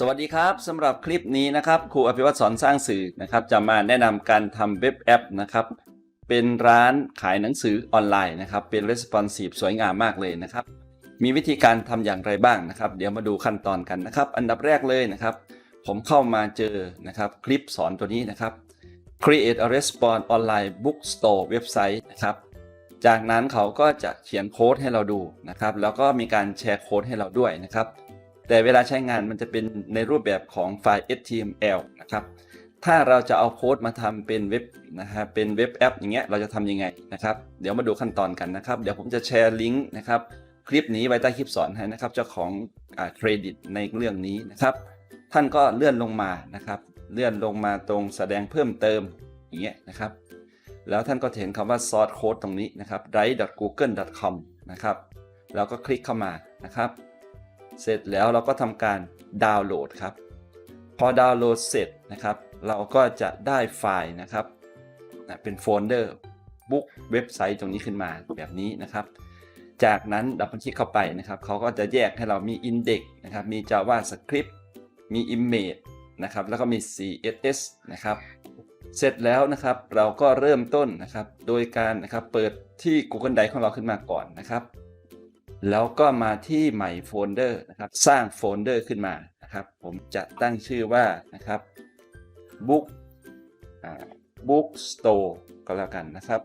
สวัสดีครับสำหรับคลิปนี้นะครับครูอภิวัตสอนสร้างสื่อนะครับ จะมาแนะนำการทำเว็บแอปนะครับ เป็นร้านขายหนังสือออนไลน์นะครับ เป็น responsive สวยงามมากเลยนะครับ มีวิธีการทำอย่างไรบ้างนะครับ เดี๋ยวมาดูขั้นตอนกันนะครับ อันดับแรกเลยนะครับ ผมเข้ามาเจอนะครับ คลิปสอนตัวนี้นะครับ create a response online bookstore เว็บไซต์นะครับ จากนั้นเขาก็จะเขียนโค้ดให้เราดูนะครับ แล้วก็มีการแชร์โค้ดให้เราด้วยนะครับ แต่เวลาใช้งานมันจะเป็นในรูปแบบของไฟล์ HTML นะครับ ถ้าเราจะเอาโค้ดมาทำเป็นเว็บนะฮะเป็นเว็บแอปอย่างเงี้ยเราจะทำยังไงนะครับ เดี๋ยวมาดูขั้นตอนกันนะครับ เดี๋ยวผมจะแชร์ลิงก์นะครับคลิปนี้ไว้ใต้คลิปสอนให้นะครับเจ้าของเครดิตในเรื่องนี้นะครับ ท่านก็เลื่อนลงมานะครับ เลื่อนลงมาตรงแสดงเพิ่มเติมอย่างเงี้ยนะครับ แล้วท่านก็เห็นคำว่า source code ตรงนี้นะครับ right.google.com นะครับ แล้วก็คลิกเข้ามานะครับ เสร็จแล้วเราก็ทำการดาวน์โหลดครับ พอดาวน์โหลดเสร็จนะครับ เราก็จะได้ไฟล์นะครับเป็นโฟลเดอร์บุ๊กเว็บไซต์ตรงนี้ขึ้นมาแบบนี้นะครับ จากนั้นดับเบิลคลิกเข้าไปนะครับเขาก็จะแยกให้เรามี Index นะครับ มี JavaScript มี Image นะครับ แล้วก็มี CSS นะครับ เสร็จแล้วนะครับเราก็เริ่มต้นนะครับ โดยการนะครับเปิดที่ Google Drive ของเราขึ้นมาก่อนนะครับ แล้วก็มาที่ใหม่โฟลเดอร์นะครับ สร้างโฟลเดอร์ขึ้นมานะครับ ผมจะตั้งชื่อว่านะครับ book book store ก็แล้วกันนะครับ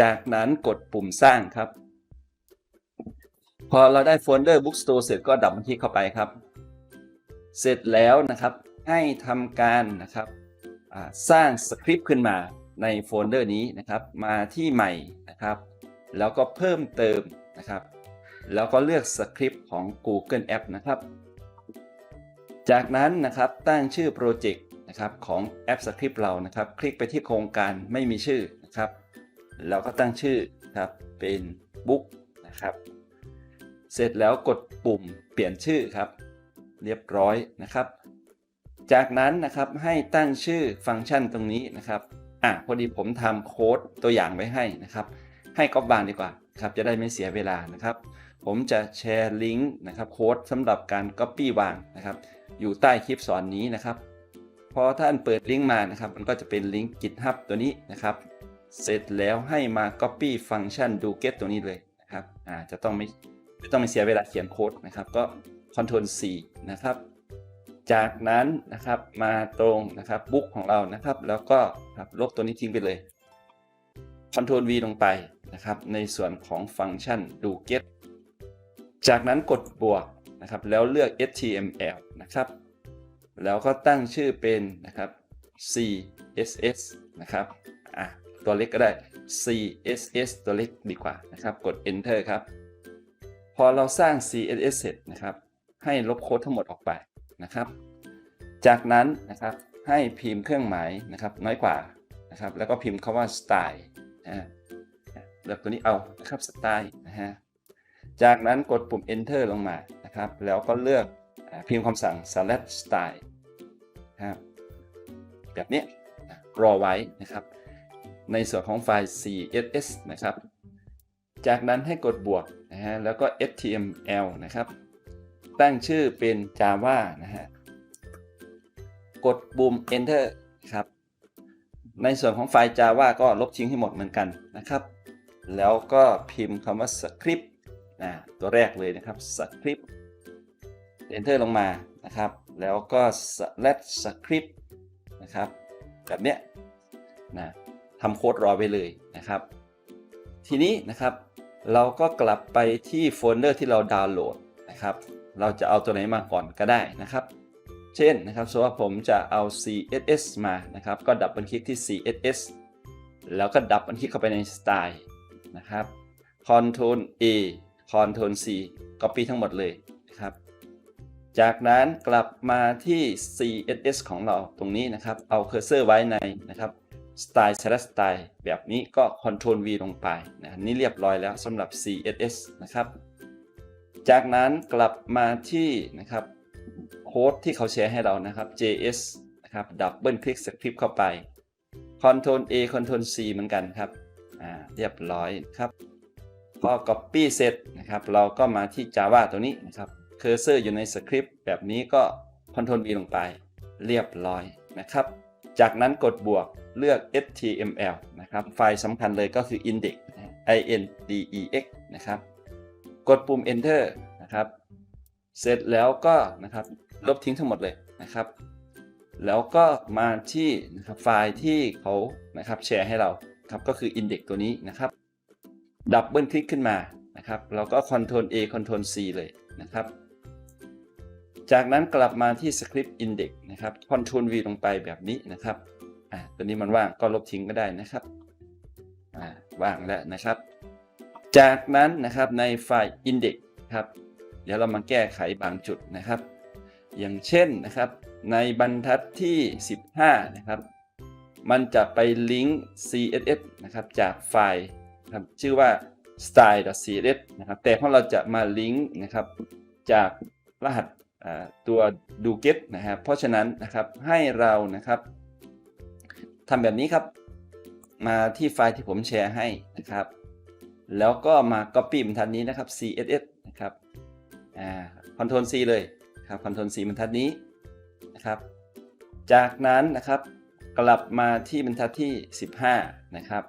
จากนั้นกดปุ่มสร้างครับ พอเราได้โฟลเดอร์ book store เสร็จก็ดับบันทึกเข้าไปครับ เสร็จแล้วนะครับให้ทำการนะครับสร้างสคริปต์ขึ้นมาในโฟลเดอร์นี้นะครับ มาที่ใหม่นะครับ แล้วก็เพิ่มเติมนะครับ แล้วก็เลือกสคริปต์ของ Google App นะครับ จากนั้นนะครับตั้งชื่อโปรเจกต์นะครับของแอปสคริปต์เรานะครับ คลิกไปที่โครงการไม่มีชื่อนะครับแล้วก็ตั้งชื่อครับเป็นบุ๊กนะครับ เสร็จแล้วกดปุ่มเปลี่ยนชื่อครับ เรียบร้อยนะครับ จากนั้นนะครับให้ตั้งชื่อฟังก์ชันตรงนี้นะครับอะพอดีผมทำโค้ดตัวอย่างไว้ให้นะครับ ให้ก๊อปบางดีกว่าครับจะได้ไม่เสียเวลานะครับ ผมจะแชร์ลิงก์นะครับโค้ดสำหรับการ Copy วางนะครับ อยู่ใต้คลิปสอนนี้นะครับพอท่านเปิดลิงก์มานะครับ มันก็จะเป็นลิงก์ GitHub ตัวนี้นะครับ เสร็จแล้วให้มา Copy ฟังก์ชัน do get ตัวนี้เลยนะครับอ่าจะต้องไม่จะต้องไม่เสียเวลาเขียนโค้ดนะครับ ก็ Ctrl C นะครับ จากนั้นนะครับมาตรงนะครับบุ๊กของเรานะครับ แล้วก็ลบตัวนี้ทิ้งไปเลย Ctrl V ลงไป นะครับในส่วนของฟังก์ชัน do get จากนั้นกดบวกนะครับแล้วเลือก html นะครับ แล้วก็ตั้งชื่อเป็นนะครับ css นะครับอะตัวเล็กก็ได้ css ตัวเล็กดีกว่านะครับ กด enter ครับ พอเราสร้าง css เสร็จนะครับ ให้ลบโค้ดทั้งหมดออกไปนะครับ จากนั้นนะครับให้พิมพ์เครื่องหมายนะครับน้อยกว่านะครับ แล้วก็พิมพ์คาว่า style นะ เลือกตัวนี้เอานะครับสไตล์นะฮะจากนั้นกดปุ่ม enter ลงมานะครับ แล้วก็เลือกพิมพ์คำสั่ง select style นะครับแบบนี้รอไว้นะครับ ในส่วนของไฟล์ css นะครับ จากนั้นให้กดบวกนะฮะแล้วก็ html นะครับ ตั้งชื่อเป็น java นะฮะกดปุ่ม enter ครับในส่วนของไฟล์ java ก็ลบทิ้งให้หมดเหมือนกันนะครับ แล้วก็พิมพ์คำว่า script นะตัวแรกเลยนะครับ script enter ลงมานะครับ แล้วก็ select script นะครับ แบบเนี้ยนะทำโค้ดรอไว้เลยนะครับ ทีนี้นะครับเราก็กลับไปที่โฟลเดอร์ที่เราดาวน์โหลดนะครับ เราจะเอาตัวไหนมาก่อนก็ได้นะครับ เช่นนะครับสมมติว่าผมจะเอา CSS มานะครับ ก็ดับเบิลคลิกที่ CSS แล้วก็ดับเบิลคลิกเข้าไปใน Style นะครับ Ctrl A Ctrl C Copy ทั้งหมดเลยนะครับ จากนั้นกลับมาที่ CSS ของเราตรงนี้นะครับ เอาเคอร์เซอร์ไว้ในนะครับ Style Select Style แบบนี้ก็ Ctrl V ลงไปนะนี่เรียบร้อยแล้วสำหรับ CSS นะครับ จากนั้นกลับมาที่นะครับโค้ดที่เขาแชร์ให้เรานะครับ JS นะครับดับเบิลคลิกสคริปต์เข้าไป Ctrl A Ctrl C เหมือนกันครับ อ่าเรียบร้อยครับพอ Copy เสร็จนะครับ เราก็มาที่ Java ตัวนี้นะครับเคอร์เซอร์อยู่ในสคริปต์แบบนี้ก็ Ctrl V ลงไป เรียบร้อยนะครับ จากนั้นกดบวกเลือก html นะครับ ไฟล์สำคัญเลยก็คือ index นะฮะ index นะครับ กดปุ่ม enter นะครับ เสร็จแล้วก็นะครับลบทิ้งทั้งหมดเลยนะครับ แล้วก็มาที่นะครับไฟล์ที่เขานะครับแชร์ให้เรา ครับก็คือ index ตัวนี้นะครับดับเบิลคลิกขึ้นมานะครับเราก็ Ctrl A Ctrl C เลยนะครับ จากนั้นกลับมาที่ Script Index นะครับ Ctrl V ลงไปแบบนี้นะครับอ่าตัวนี้มันว่างก็ลบทิ้งก็ได้นะครับอ่าว่างแล้วนะครับ จากนั้นนะครับในไฟล์ Index ครับเดี๋ยวเรามาแก้ไขบางจุดนะครับ อย่างเช่นนะครับในบรรทัดที่ 15 นะครับ มันจะไปลิงก์ CSS นะครับจากไฟล์ครับชื่อว่า style.css นะครับแต่พอเราจะมาลิงก์นะครับจากรหัสตัว do get นะครับเพราะฉะนั้นนะครับให้เรานะครับทำแบบนี้ครับ มาที่ไฟล์ที่ผมแชร์ให้นะครับ แล้วก็มา copy บรรทัดนี้นะครับ css นะครับอ่า Ctrl C เลยครับ Ctrl C บรรทัดนี้นะครับ จากนั้นนะครับ กลับมาที่บรรทัดที่ 15 นะครับ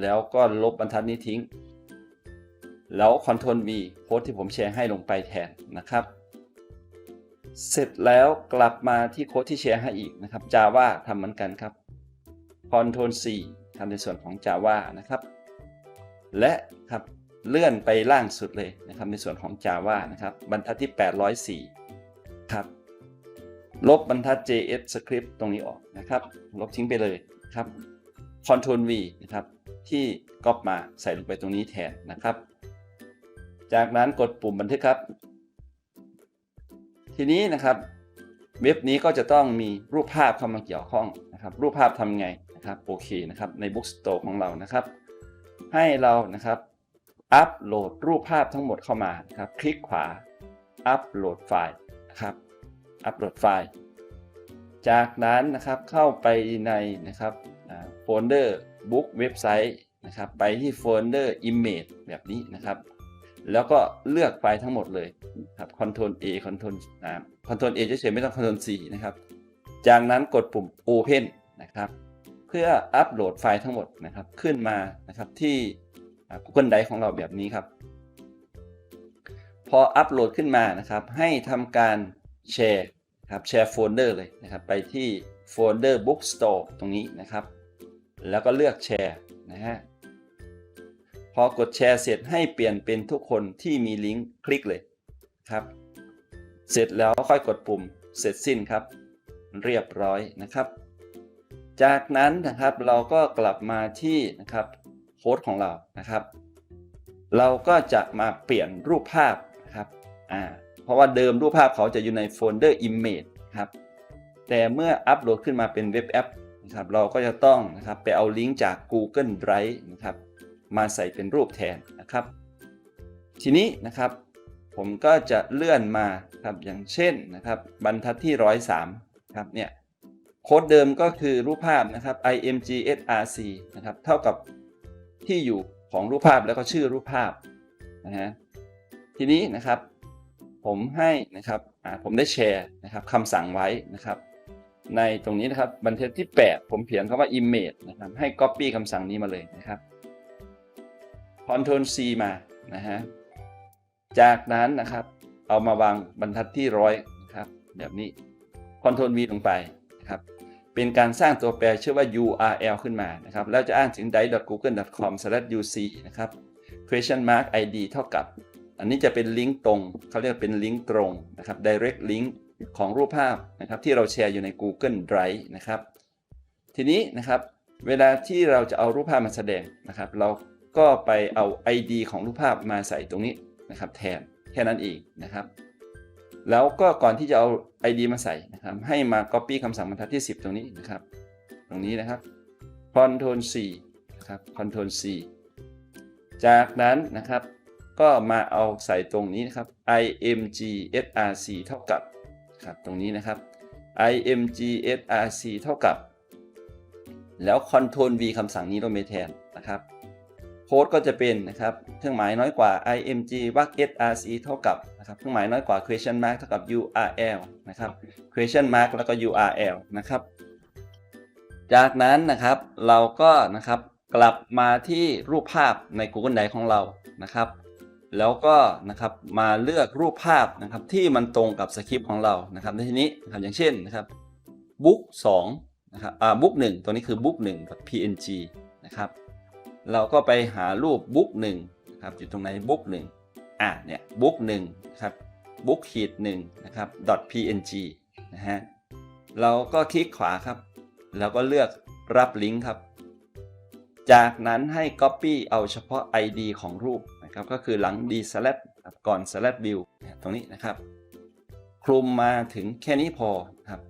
แล้วก็ลบบรรทัดนี้ทิ้ง แล้ว Ctrl V โค้ดที่ผมแชร์ให้ลงไปแทนนะครับ เสร็จแล้วกลับมาที่โค้ดที่แชร์ให้อีกนะครับ Java ทำเหมือนกันครับ Ctrl C ทำในส่วนของ Java นะครับ และครับเลื่อนไปล่างสุดเลยนะครับในส่วนของ Java นะครับ บรรทัดที่ 804 ครับ ลบบรรทัด JS script ตรงนี้ออกนะครับ ลบทิ้งไปเลยครับ Ctrl V นะครับ ที่ก๊อปมาใส่ลงไปตรงนี้แทนนะครับ จากนั้นกดปุ่มบันทึกครับ ทีนี้นะครับ เว็บนี้ก็จะต้องมีรูปภาพเข้ามาเกี่ยวข้องนะครับ รูปภาพทำไงนะครับ โอเคนะครับ ใน Bookstore ของเรานะครับ ให้เรานะครับ อัปโหลดรูปภาพทั้งหมดเข้ามานะครับ คลิกขวา อัปโหลดไฟล์นะครับ อัปโหลดไฟล์ จากนั้นนะครับเข้าไปในนะครับโฟลเดอร์บุ๊กเว็บไซต์นะครับไปที่โฟลเดอร์ Image แบบนี้นะครับ แล้วก็เลือกไฟล์ทั้งหมดเลยครับ Ctrl A Ctrl อ่า Ctrl A เฉยๆไม่ต้อง Ctrl C นะครับ จากนั้นกดปุ่ม Open นะครับ เพื่ออัปโหลดไฟล์ทั้งหมดนะครับ ขึ้นมานะครับที่ Google Drive ของเราแบบนี้ครับ พออัปโหลดขึ้นมานะครับ ให้ทำการ แชร์ครับแชร์โฟลเดอร์เลยนะครับไปที่โฟลเดอร์ Bookstore ตรงนี้นะครับ แล้วก็เลือกแชร์นะฮะพอกดแชร์เสร็จให้เปลี่ยนเป็นทุกคนที่มีลิงก์คลิกเลยครับ เสร็จแล้วค่อยกดปุ่มเสร็จสิ้นครับ เรียบร้อยนะครับ จากนั้นนะครับเราก็กลับมาที่นะครับโค้ดของเรานะครับ เราก็จะมาเปลี่ยนรูปภาพนะครับอ่า ราะว่าเดิมรูปภาพเขาจะอยู่ในโฟลเดอร์ Image ครับแต่เมื่ออัปโหลดขึ้นมาเป็นเว็บแอปนะครับเราก็จะต้องนะครับไปเอาลิงก์จาก Google Drive นะครับมาใส่เป็นรูปแทนนะครับ ทีนี้นะครับผมก็จะเลื่อนมาครับอย่างเช่นนะครับบรรทัดที่ 103ครับเนี่ยโค้ดเดิมก็คือรูปภาพนะครับ imgsrc นะครับเท่ากับที่อยู่ของรูปภาพแล้วก็ชื่อรูปภาพนะฮะทีนี้นะครับ ผมให้นะครับผมได้แชร์นะครับคำสั่งไว้นะครับ ในตรงนี้นะครับบรรทัดที่ 8 ผมเขียนคำว่า image นะครับให้ copy คำสั่งนี้มาเลยนะครับ Ctrl C มานะฮะจากนั้นนะครับ เอามาวางบรรทัดที่ร้อยนะครับแบบนี้ Ctrl V ลงไปนะครับเป็นการสร้างตัวแปรชื่อว่า URL ขึ้นมานะครับแล้วจะอ้างถึง die.google.com/uc นะครับ question mark id เท่ากับ อันนี้จะเป็นลิงก์ตรงเขาเรียกเป็นลิงก์ตรงนะครับ direct link ของรูปภาพนะครับที่เราแชร์อยู่ใน Google Drive นะครับ ทีนี้นะครับเวลาที่เราจะเอารูปภาพมาแสดงนะครับ เราก็ไปเอา ID ของรูปภาพมาใส่ตรงนี้นะครับแทนแค่นั้นเองนะครับ แล้วก็ก่อนที่จะเอา ID มาใส่นะครับ ให้มา Copy คำสั่งบรรทัดที่ 10 ตรงนี้นะครับ ตรงนี้นะครับ Ctrl C นะครับ Ctrl C จากนั้นนะครับ ก็มาเอาใส่ตรงนี้นะครับ imgsrc เท่ากับครับตรงนี้นะครับ imgsrc เท่ากับ แล้ว Ctrl V คำสั่งนี้ลงไปแทนนะครับโค้ดก็จะเป็นนะครับเครื่องหมายน้อยกว่า img vec src เท่ากับนะครับเครื่องหมายน้อยกว่า question mark เท่ากับ url นะครับ question mark แล้วก็ url นะครับจากนั้นนะครับเราก็นะครับกลับมาที่รูปภาพใน Google Drive ของเรานะครับ แล้วก็นะครับมาเลือกรูปภาพนะครับที่มันตรงกับสคริปต์ของเรานะครับในที่นี้นะครับอย่างเช่นนะครับบุ๊ก2นะครับอ่าบุ๊ก1ตัวนี้คือบุ๊ก1 png นะครับเราก็ไปหารูปบุ๊ก1นะครับอยู่ตรงไหนบุ๊ก1อะเนี่ยบุ๊ก1ครับบุ๊กขีด1นะครับ .png นะฮะเราก็คลิกขวาครับ แล้วก็เลือกรับลิงก์ครับ จากนั้นให้ Copy เอาเฉพาะ ID ของรูป นะครับก็คือหลัง d slash ครับก่อน slash view ตรงนี้นะครับ คลุมมาถึงแค่นี้พอครับ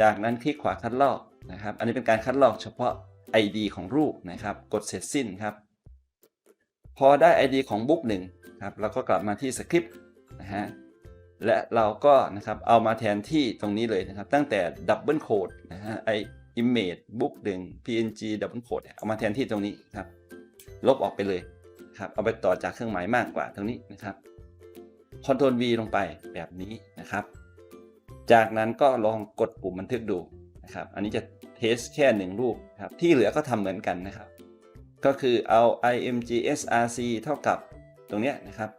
จากนั้นคลิกขวาคัดลอกนะครับ อันนี้เป็นการคัดลอกเฉพาะ ID ของรูปนะครับ กดเสร็จสิ้นครับ พอได้ ID ของบุ๊กหนึ่งครับเราก็กลับมาที่สคริปต์นะฮะและเราก็นะครับเอามาแทนที่ตรงนี้เลยนะครับ ตั้งแต่ดับเบิลโคดนะฮะไอ image book หนึ่ง png double code เนี่ยเอามาแทนที่ตรงนี้ครับ ลบออกไปเลย ครับเอาไปต่อจากเครื่องหมายมากกว่าตรงนี้นะครับ Ctrl V ลงไปแบบนี้นะครับ จากนั้นก็ลองกดปุ่มบันทึกดูนะครับ อันนี้จะเทสแค่หนึ่งรูปครับ ที่เหลือก็ทำเหมือนกันนะครับ ก็คือเอา img src เท่ากับตรงเนี้ยนะครับ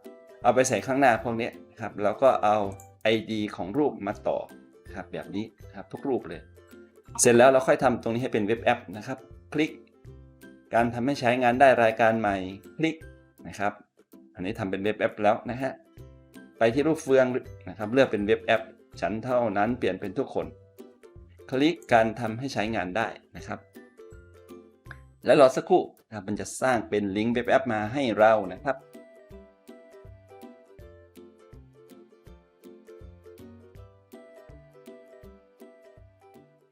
เอาไปใส่ข้างหน้าพวกนี้นะครับ แล้วก็เอา id ของรูปมาต่อครับแบบนี้ครับทุกรูปเลย เสร็จแล้วเราค่อยทำตรงนี้ให้เป็นเว็บแอปนะครับ คลิกการทำให้ใช้งานได้รายการใหม่ คลิก นะครับ อันนี้ทำเป็นเว็บแอปแล้วนะฮะ ไปที่รูปเฟืองนะครับ เลือกเป็นเว็บแอป ฉันเท่านั้นเปลี่ยนเป็นทุกคน คลิกการทำให้ใช้งานได้นะครับ และรอสักครู่นะครับมันจะสร้างเป็นลิงก์เว็บแอปมาให้เรานะครับ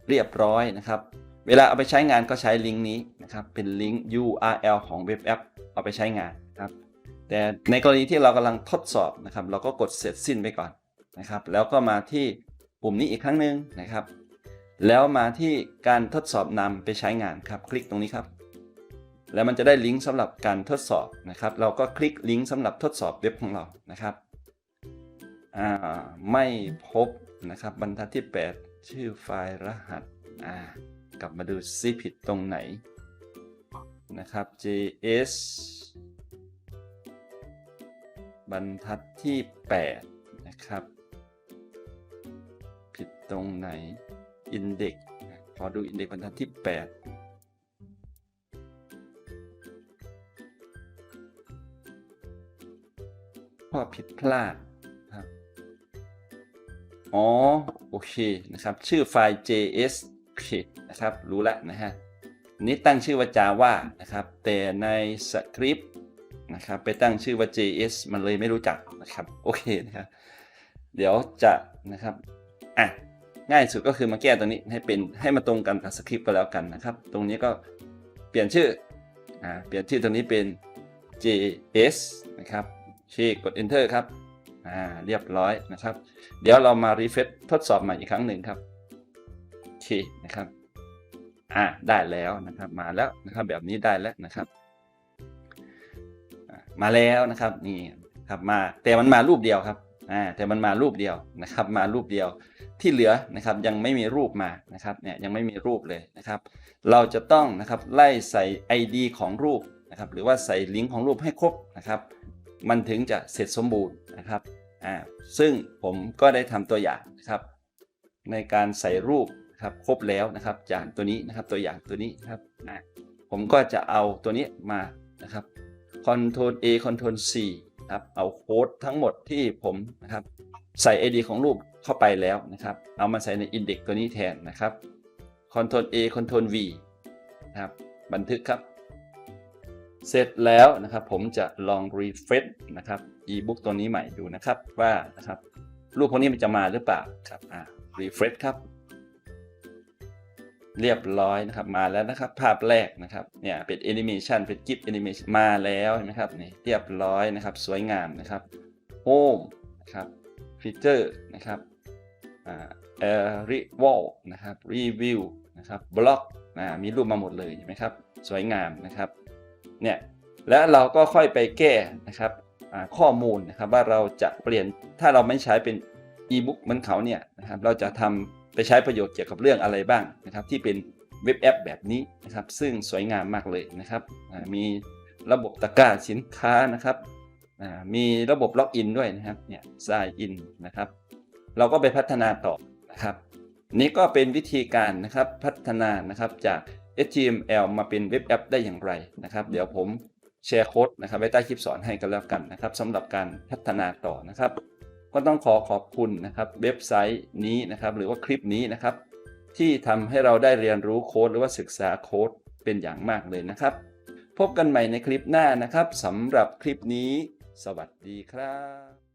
เรียบร้อยนะครับ เวลาเอาไปใช้งานก็ใช้ลิงก์นี้นะครับ เป็นลิงก์ URL ของเว็บแอป เอาไปใช้งาน แต่ในกรณีที่เรากำลังทดสอบนะครับ เราก็กดเสร็จสิ้นไปก่อนนะครับ แล้วก็มาที่ปุ่มนี้อีกครั้งหนึ่งนะครับ แล้วมาที่การทดสอบนำไปใช้งานครับ คลิกตรงนี้ครับ แล้วมันจะได้ลิงก์สำหรับการทดสอบนะครับ เราก็คลิกลิงก์สำหรับทดสอบเว็บของเรานะครับไม่พบนะครับบรรทัดที่ 8 ชื่อไฟล์รหัสกลับมาดูซิผิดตรงไหนนะครับ js บรรทัดที่ 8 นะครับ ผิดตรงไหน index ขอดู index บรรทัดที่ 8ข้อผิดพลาดครับ อ๋อ โอเค นะครับ ชื่อไฟล์ js โอเคนะครับ รู้แล้วนะฮะ นี้ตั้งชื่อว่า java นะครับ แต่ในสคริปต์ นะครับ ไปตั้งชื่อว่า js มันเลยไม่รู้จักนะครับ โอเคนะครับ เดี๋ยวจะนะครับ อะ ง่ายสุดก็คือมาแก้ตัวนี้ให้เป็นให้มาตรงกันกับสคริปต์ก็แล้วกันนะครับ ตรงนี้ก็เปลี่ยนชื่อ อ่า เปลี่ยนชื่อตรงนี้เป็น js นะครับเชคกด enter ครับ อ่า เรียบร้อยนะครับ เดี๋ยวเรามา refresh ทดสอบใหม่อีกครั้งหนึ่งครับโอเคนะครับ อ่า ได้แล้วนะครับ มาแล้วนะครับ แบบนี้ได้แล้วนะครับ มาแล้วนะครับนี่ครับมาแต่มันมารูปเดียวครับอ่าแต่มันมารูปเดียวนะครับ มารูปเดียวที่เหลือนะครับยังไม่มีรูปมานะครับเนี่ยยังไม่มีรูปเลยนะครับ เราจะต้องนะครับไล่ใส่ ID ของรูปนะครับหรือว่าใส่ลิงก์ของรูปให้ครบนะครับ มันถึงจะเสร็จสมบูรณ์นะครับอ่าซึ่งผมก็ได้ทำตัวอย่างนะครับ ในการใส่รูปครับครบแล้วนะครับจากตัวนี้นะครับตัวอย่างตัวนี้ครับอ่าผมก็จะเอาตัวนี้มานะครับ Ctrl A Ctrl C ครับเอาโค้ดทั้งหมดที่ผมนะครับใส่ ID ของรูปเข้าไปแล้วนะครับ เอามาใส่ใน Index ตัวนี้แทนนะครับ Ctrl A Ctrl V นะครับบันทึกครับ เสร็จแล้วนะครับผมจะลอง refresh นะครับ ebook ตัวนี้ใหม่ดูนะครับว่านะครับรูปพวกนี้มันจะมาหรือเปล่าครับอ่า refresh ครับ เรียบร้อยนะครับมาแล้วนะครับ ภาพแรกนะครับเนี่ยเป็น animation เป็น GIF animation มาแล้วเห็นไหมครับนี่เรียบร้อยนะครับ สวยงามนะครับ home นะครับ feature นะครับอ่า arrival นะครับ review นะครับ block อ่ามีรูปมาหมดเลยเห็นไหมครับสวยงามนะครับเนี่ยและเราก็ค่อยไปแก้นะครับข้อมูลนะครับว่าเราจะเปลี่ยนถ้าเราไม่ใช้เป็นอีบุ๊กเหมือนเขาเนี่ยนะครับเราจะทำ ไปใช้ประโยชน์เกี่ยวกับเรื่องอะไรบ้างนะครับ ที่เป็นเว็บแอปแบบนี้นะครับ ซึ่งสวยงามมากเลยนะครับมีระบบตะกร้าสินค้านะครับมีระบบล็อกอินด้วยนะครับเนี่ย sign in นะครับ เราก็ไปพัฒนาต่อนะครับ นี่ก็เป็นวิธีการนะครับพัฒนานะครับจาก HTML มาเป็นเว็บแอปได้อย่างไรนะครับ เดี๋ยวผมแชร์โค้ดนะครับไว้ใต้คลิปสอนให้กันแล้วกันนะครับสำหรับการพัฒนาต่อนะครับ ก็ต้องขอขอบคุณนะครับเว็บไซต์นี้นะครับหรือว่าคลิปนี้นะครับ ที่ทำให้เราได้เรียนรู้โค้ดหรือว่าศึกษาโค้ดเป็นอย่างมากเลยนะครับ พบกันใหม่ในคลิปหน้านะครับสำหรับคลิปนี้ สวัสดีครับ